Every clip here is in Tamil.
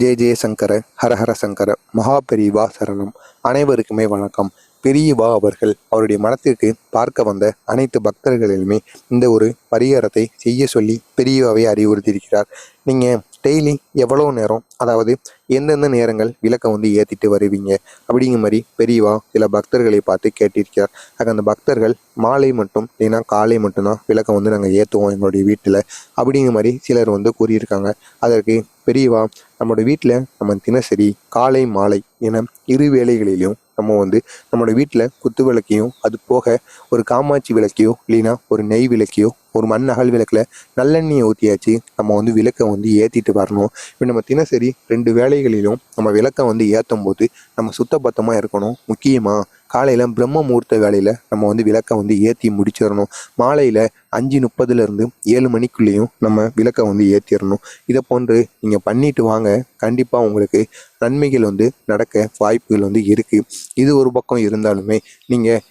ஜெய ஜெயசங்கர ஹரஹர சங்கர மகா பெரியவா சரணம். அனைவருக்குமே வணக்கம். பெரியவா அவர்கள் அவருடைய மனத்திற்கு பார்க்க வந்த அனைத்து பக்தர்களிலுமே இந்த ஒரு பரிகாரத்தை செய்ய சொல்லி பெரியவாவை அறிவுறுத்தியிருக்கிறார். நீங்கள் டெய்லி எவ்வளோ நேரம்? அதாவது எந்தெந்த நேரங்கள் விளக்கை வந்து ஏற்றிட்டு வருவீங்க? அப்படிங்கிற மாதிரி பெரியவா சில பக்தர்களை பார்த்து கேட்டிருக்கிறார். ஆக அந்த பக்தர்கள் மாலை மட்டும் இல்லைன்னா காலை மட்டும்தான் விளக்கை வந்து நாங்கள் ஏற்றுவோம் எங்களுடைய வீட்டில் அப்படிங்கிற மாதிரி சிலர் வந்து கூறியிருக்காங்க. அதற்கு பெரியவா நம்மளோட வீட்டில் நம்ம தினசரி காலை மாலை என இரு வேளைகளிலும் நம்ம வந்து நம்மளோட வீட்டில் குத்து விளக்கையும் அது போக ஒரு காமாட்சி விளக்கையோ இல்லைன்னா ஒரு நெய் விளக்கையோ ஒரு மண் அகல் விளக்கில் நல்லெண்ணெயை ஊற்றியாச்சு நம்ம வந்து விளக்கை வந்து ஏற்றிட்டு வரணும். இப்போ நம்ம தினசரி ரெண்டு வேலைகளிலும் நம்ம விளக்கை வந்து ஏற்றும் போது நம்ம சுத்தபத்தமாக இருக்கணும். முக்கியமாக காலையில் பிரம்ம முகூர்த்த வேலையில் நம்ம வந்து விளக்கை வந்து ஏற்றி முடிச்சிடணும். மாலையில் அஞ்சு முப்பதுலேருந்து ஏழு மணிக்குள்ளேயும் நம்ம விளக்கை வந்து ஏற்றிடணும் இதை போன்று நீங்கள் பண்ணிட்டு வாங்க. கண்டிப்பாக உங்களுக்கு நன்மைகள் வந்து நடக்க வாய்ப்புகள் வந்து இருக்குது இது ஒரு பக்கம் இருந்தாலுமே நீங்கள்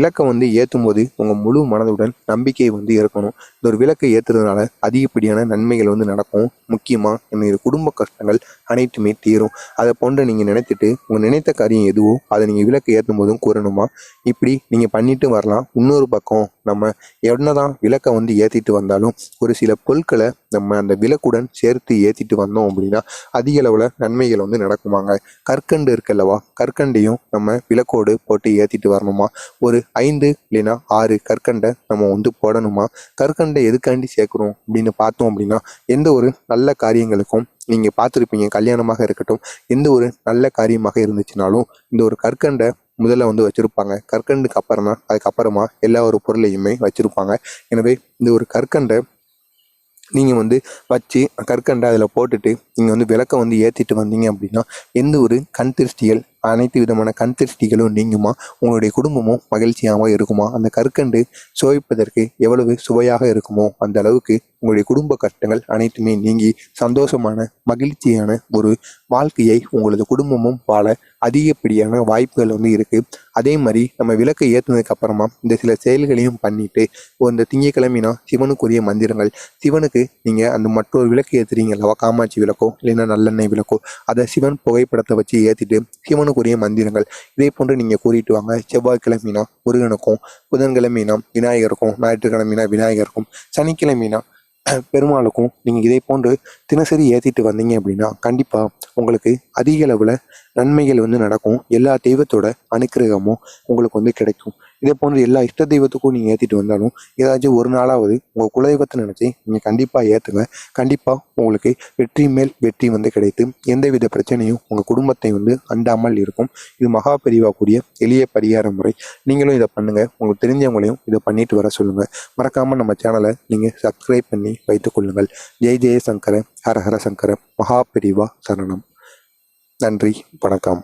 விளக்கை வந்து ஏற்றும் போது உங்கள் முழு மனதுடன் நம்பிக்கை வந்து இருக்கணும். இந்த ஒரு விளக்கை ஏற்றுறதுனால அதிகப்படியான நன்மைகள் வந்து நடக்கும். முக்கியமாக என்னுடைய குடும்ப கஷ்டங்கள் அனைத்துமே தீரும். அதை போன்று நீங்கள் நினைத்துட்டு உங்கள் நினைத்த காரியம் எதுவோ அதை நீங்கள் விளக்கு ஏற்றும் போதும் கூறணுமா? இப்படி நீங்கள் பண்ணிட்டு வரலாம். இன்னொரு பக்கம் நம்ம என்னதான் விளக்கை வந்து ஏற்றிட்டு வந்தாலும் ஒரு சில பொருட்களை நம்ம அந்த விளக்குடன் சேர்த்து ஏற்றிட்டு வந்தோம் அப்படின்னா அதிக அளவில் நன்மைகள் வந்து நடக்குமாங்க. கற்கண்டு இருக்குல்லவா கற்கண்டையும் நம்ம விளக்கோடு போட்டு ஏற்றிட்டு வரணுமா? ஒரு ஐந்து இல்லைன்னா ஆறு கற்கண்டை நம்ம வந்து போடணுமா? கற்கண்டை எதுக்காண்டி சேர்க்குறோம் அப்படின்னு பார்த்தோம் அப்படின்னா எந்த ஒரு நல்ல காரியங்களுக்கும் நீங்கள் பார்த்துருப்பீங்க. கல்யாணமாக இருக்கட்டும் எந்த ஒரு நல்ல காரியமாக இருந்துச்சுனாலும் இந்த ஒரு கற்கண்டை முதல்ல வந்து வச்சுருப்பாங்க. கற்கண்டுக்கு அப்புறம் தான் அதுக்கப்புறமா எல்லா ஒரு பொருளையுமே வச்சுருப்பாங்க. எனவே இந்த ஒரு கற்கண்டை நீங்கள் வந்து வச்சு கற்கண்டை அதில் போட்டுட்டு நீங்கள் வந்து விளக்கை வந்து ஏற்றிட்டு வந்தீங்க அப்படின்னா எந்த ஒரு கண் திருஷ்டிகள் அனைத்து விதமான கண் திருஷ்டிகளும் நீங்குமா? உங்களுடைய குடும்பமும் மகிழ்ச்சியாகவும் இருக்குமா? அந்த கற்கண்டு சுவைப்பதற்கு எவ்வளவு சுவையாக இருக்குமோ அந்த அளவுக்கு உங்களுடைய குடும்ப கஷ்டங்கள் அனைத்துமே நீங்கி சந்தோஷமான மகிழ்ச்சியான ஒரு வாழ்க்கையை உங்களது குடும்பமும் வாழ அதிகப்படியான வாய்ப்புகள் வந்து இருக்குது அதே மாதிரி நம்ம விளக்கை ஏற்றுனதுக்கு அப்புறமா இந்த சில செயல்களையும் பண்ணிட்டு இந்த திங்கக்கிழமைனா சிவனுக்குரிய மந்திரங்கள். சிவனுக்கு நீங்கள் அந்த மற்றொரு விளக்கு ஏற்றுறீங்க அல்லவா காமாட்சி விளக்கோ இல்லைன்னா நல்லெண்ணெய் விளக்கோ அதை சிவன் புகைப்படத்தை வச்சு ஏற்றிட்டு சிவனுக்குரிய மந்திரங்கள். இதே போன்று நீங்கள் கூறிட்டு வாங்க. செவ்வாய்க்கிழமைனா முருகனுக்கும் புதன்கிழமைனா விநாயகருக்கும் ஞாயிற்றுக்கிழமைனா விநாயகருக்கும் சனிக்கிழமைனா பெருமாளுக்கும் நீங்கள் இதே போன்று தினசரி ஏற்றிட்டு வந்தீங்க அப்படின்னா கண்டிப்பாக உங்களுக்கு அதிக அளவில் நன்மைகள் வந்து நடக்கும். எல்லா தெய்வத்தோட அனுக்கிரகமும் உங்களுக்கு வந்து கிடைக்கும். இதே போன்று எல்லா இஷ்ட தெய்வத்துக்கும் நீங்கள் ஏற்றிட்டு வந்தாலும் ஏதாச்சும் ஒரு நாளாவது உங்கள் குலதெய்வத்தை நினச்சி நீங்கள் கண்டிப்பாக ஏற்றுங்க கண்டிப்பாக உங்களுக்கு வெற்றி மேல் வெற்றி வந்து கிடைத்து எந்தவித பிரச்சனையும் உங்கள் குடும்பத்தை வந்து அண்டாமல் இருக்கும். இது மகா பெரிவா கூடிய எளிய பரிகார முறை. நீங்களும் இதை பண்ணுங்கள் உங்களுக்கு தெரிஞ்சவங்களையும் இதை பண்ணிட்டு வர சொல்லுங்கள் மறக்காமல் நம்ம சேனலை நீங்கள் சப்ஸ்கிரைப் பண்ணி வைத்துக் கொள்ளுங்கள். ஜெய் ஜெய சங்கர ஹரஹர சங்கர மகா பெரிவா சரணம். நன்றி வணக்கம்.